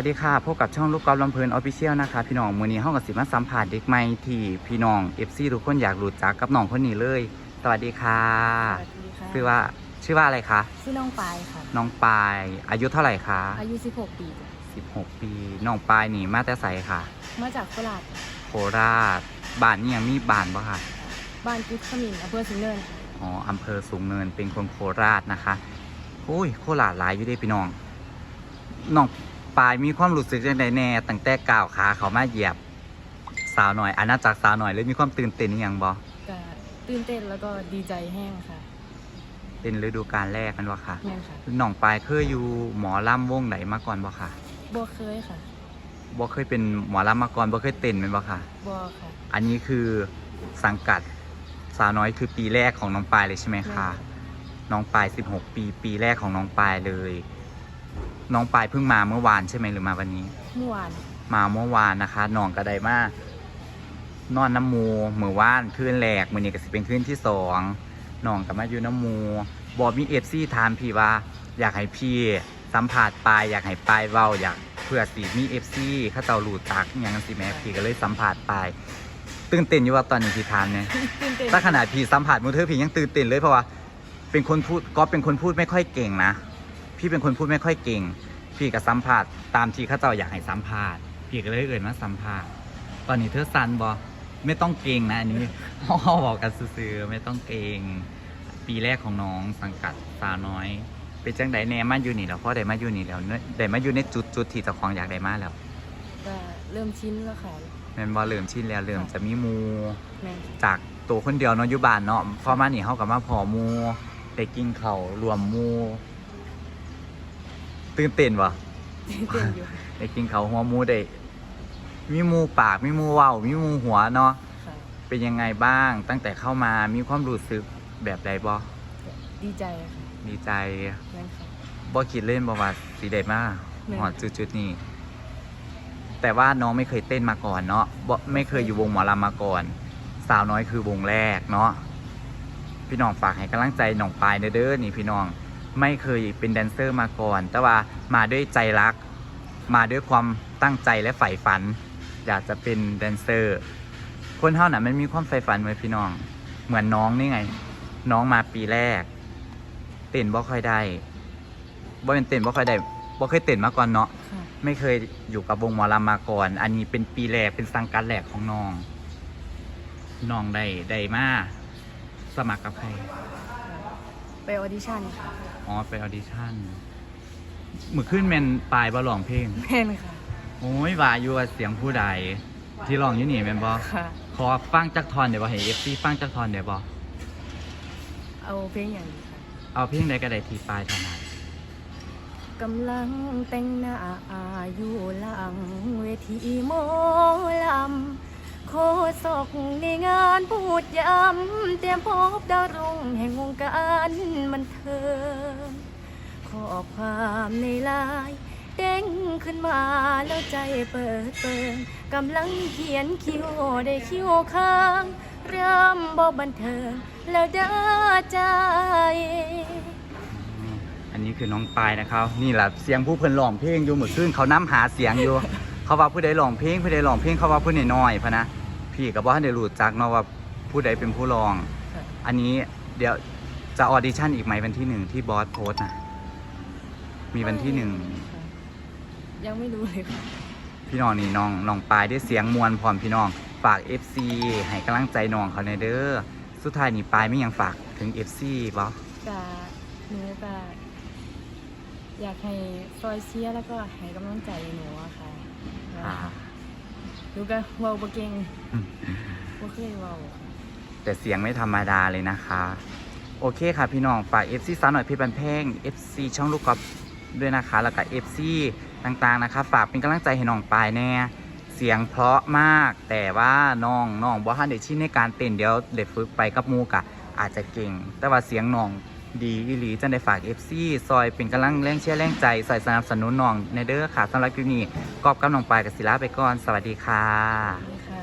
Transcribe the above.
สวัสดีค่ะพบกับช่องลูกกอล์ฟลำเพลินออฟฟิเชียลนะคะ พี่น้องมือนี้ห้องกับสิมาสัมผัสเด็กใหม่ที่พี่น้องเอฟซีทุกคนอยากรู้จักกับน้องคนนี้เลย สวัสดีค่ะสวัสดีค่ะชื่อว่าชื่อว่าอะไรคะชื่อน้องปายค่ะน้องปายอายุเท่าไหร่คะอายุ 16 ปีจ้ะ16 ปีน้องปายนี่มาแต่ใสค่ะ มาจากโคราชโคราชบ้านนี่ยังมีบ้านปะคะบ้านกุดขมินอำเภอสิงห์เนินค่ะอ๋ออำเภอสูงเนินเป็นคนโคราชนะคะอุ้ยโคราชหลายอยู่เด้พี่น้องน้อง ปายมีความรู้สึกยังไงแน่ตั้งแต่ก้าวขาเขามาเหยียบ สาวหน่อยอาณาจักรสาวหน่อยเลยมีความตื่นเต้นอหย่างบ่ก็ตื่นเต้นแล้วก็ดีใจแห้งค่ะเป็นฤดูกาลแรกกันวะค่ะแม่นค่ะน้องปายเคยอยู่หมอลำวงไหนมาก่อนบ่ค่ะบัวเคยค่ะบ่เคยเป็นหมอลำมาก่อนบ่เคยเต้นเป็นบ่ค่ะบัวค่ะ อันนี้คือสังกัดสาวน้อยคือปีแรกของน้องปายเลยใช่ไหมคะ น้องปาย 16 ปี ปีแรกของน้องปายเลย น้องปายเพิ่งมาเมื่อวานใช่ไหมหรือมาวันนี้ เมื่อวานมาเมื่อวานนะคะน้องกระไดมากนอนน้ำมูมือว่านคืนแรกมือนี้ก็สิเป็นคืนที่สองน้องกับมาอยู่น้ำมูบอมีเอฟซีถามพี่ว่า อยากให้พี่สัมผัสปลายอยากให้ปลายเว้าอยากเพื่อสีมีเอฟซีข้าเจ้าหลูตักอหย่างนั้นสิแม่พี่ก็เลยสัมผัสปลายตื่นเต้นอยู่ว่าตอนนี้พี่ทานเนี่ยตื่นเต้นถ้าขนาดพี่สัมผัสมือถือพี่ยังตื่นเต้นเลยเพราะว่าเป็นคนพูดก็เป็นคนพูดไม่ค่อยเก่งนะ พี่เป็นคนพูดไม่ค่อยเก่ง พี่ก็สัมผัสตามที่เข้าเจ้าอยากให้สัมผัสพี่ก็เลยเอ่ยมาสัมผัสตอนนี้เธอซันบอไม่ต้องเก่งนะอันนี้เขาบอกกันซื่อๆไม่ต้องเก่งปีแรกของน้องสังกัดสาวน้อยเป็นจังไดแหนมาอยู่นี่แล้วเพราะได้มาอยู่นี่แล้วเนอะได้มาอยู่ในจุดจุดที่เจ้าของอยากได้มาแล้วก็เริ่มชินแล้วค่ะแม่นบอเริ่มชินแล้วเริ่มจะมีหมูแม่นจากตัวคนเดียวเนาะอยู่บ้านเนาะพอมานี่เฮากับมาพอหมูได้กินข้าวรวมหมู ตื่นเต้นบ่ตื่นเต้นอยู่ได้กินข้าวหัวหมูได้มีหมูปากมีหมูเว้ามีหมูหัวเนาะค่ะเป็นยังไงบ้าง ตั้งแต่เข้ามามีความรู้สึกแบบใดบ่ก็ดีใจค่ะดีใจแม่นค่ะ บ่คิดเล่นบ่ว่าสิได้มาแม่นหอดจุดๆนี้ แต่ว่าน้องไม่เคยเต้นมาก่อนเนาะบ่ไม่เคยอยู่วงหมอลำมาก่อน สาวน้อยคือวงแรกเนาะพี่น้องฝากให้กำลังใจน้องปายเด้อๆนี่พี่น้อง ไม่เคยเป็นแดนเซอร์มาก่อน แต่ว่ามาด้วยใจรัก มาด้วยความตั้งใจและใฝ่ฝัน อยากจะเป็นแดนเซอร์ คนเท่านั้นมันมีความใฝ่ฝันไว้พี่น้อง เหมือนน้องนี่ไง น้องมาปีแรก เต้นบ่ค่อยได้บ่เป็นเต้นบ่ค่อยได้บ่เคยเต้นมาก่อนเนาะค่ะไม่เคยอยู่กับวงหมอลำมาก่อน อันนี้เป็นปีแรกเป็นสังกัดแรกของน้องน้องได้ได้มาสมัครกับใคร ไปออดิชั่นค่ะ อ๋อไปออดิชั่นมือขึ้นแมนปลายบอลองเพลง แม่นค่ะ โอ้ยว่าอยู่ว่าเสียงผู้ใด ที่ร้องอยู่นี่แมนบอค่ะ ขอฟังจักทอนเดี๋ยวบอเห็นเอฟซีฟังจักทอนเดี๋ยวบอเอาเพลงอย่างนี้ค่ะเอาเพลงใดก็ได้ที่ปลายถนัดกำลังแต่งหน้าอยู่หลังเวทีหมอลำ โคศกในงานพูดย้ำเตรียมพบดาวรุ่งแห่งวงการมันเทิงขอความในไลายเด้งขึ้นมาแล้วใจเปิดเปิงกำลังเขียนคิวได้คิวข้าง เริ่มบอกบันเทิงแล้วเด้อใจ อันนี้คือน้องปายนะครับ นี่แหละเสียงผู้เพิ่นร้องเพลงอยู่เมื่อคืนเขาน้ำหาเสียงอยู่ เขาว่าผู้ใดร้องเพลงผู้ใดร้องเพลงเขาว่าผู้น้อยๆพะนะ พี่กับว่าได้รู้จักเนาะว่าผู้ใดเป็นผู้ร้องค่ะอันนี้เดี๋ยวจะออดิชั่นอีกไหมวันที่หนึ่งที่บอสโพสต์นะมีวันที่หนึ่งค่ะยังไม่รู้เลยค่ะพี่น้องนี่น้องน้องปลายได้เสียงมวลพร้อมพี่น้องฝาก FC ให้กำลังใจน้องเขาในอยเด้อสุดท้ายนี่ปลายไม่ยังฝากถึง FC บอสกะหนูกะอยากให้ซอยเชียร์แล้วก็ให้กำลังใจหนูอะค่ะอ่า หนูก็เว้าบ่เก่งบ่เคยเว้าแต่เสียงไม่ธรรมดาเลยนะคะ โอเคค่ะพี่น้องฝาก FC สาวหน่อยเพชรบันแพง FC ช่องลูกกอล์ฟด้วยนะคะ แล้วก็ FC ต่างๆนะคะฝากเป็นกำลังใจให้น้องปายแน่เสียงเพราะมากแต่ว่าน้องน้องบ่ทันได้ชินในการเต้นเดี๋ยวเด็ดฝึกไปกับหมูกะอาจจะเก่ง แต่ว่าเสียงน้อง ดีอีหลีจันได้ฝาก FC ซอยเป็นกำลังแรงเชียร์แรงใจซอยสนับสนุนน้องในเด้อค่ะสำหรับคลิปนี้กอบกับน้องปายกับศิลาไปก่อน สวัสดีค่ะ